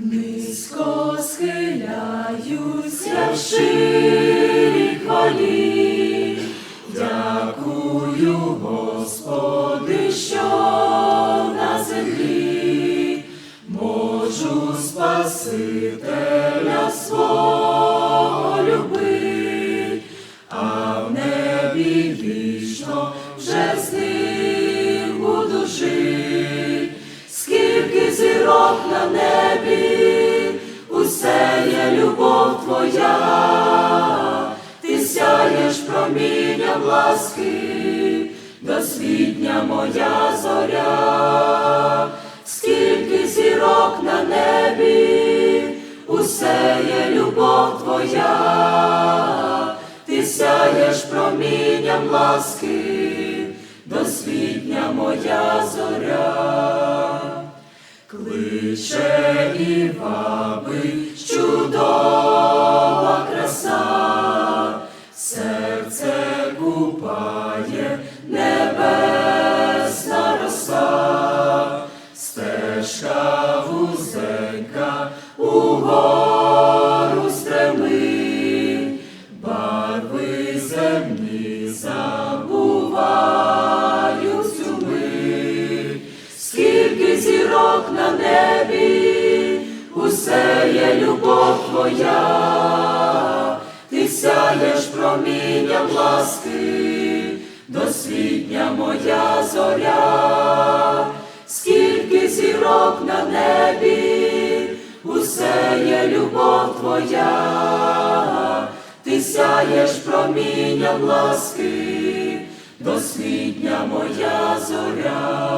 Низько схиляюся в ширі хвалі, дякую, Господи, що на землі можу Спасителя свого любить, а в небі вічно вже з ним зірок на небі, усе є любов твоя, ти сяєш промінням ласки, досвітня моя зоря, скільки зірок на небі, усе є любов твоя, ти сяєш промінням ласки, досвітня моя зоря. Зірок на небі, усе є любов твоя, ти сяєш промінням ласки, досвітня моя зоря, скільки зірок на небі, усе є любов твоя, ти сяєш промінням ласки, досвітня моя зоря.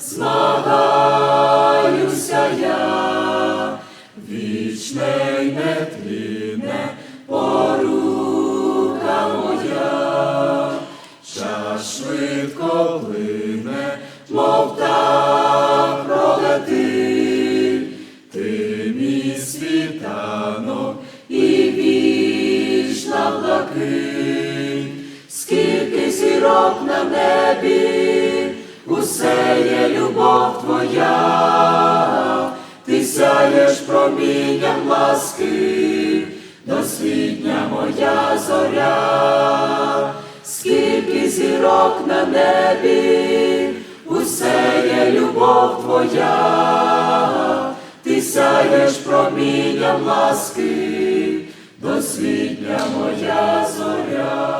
Змагаюся я, вічне й нетлінне порука моя, час швидко плине, мов так пролетить, ти мій світанок і вічна блакить, скільки зірок на небі, сяєш промінням ласки, досвітня моя зоря, скільки зірок на небі, усе є любов твоя, ти сяєш промінням ласки, досвітня моя зоря.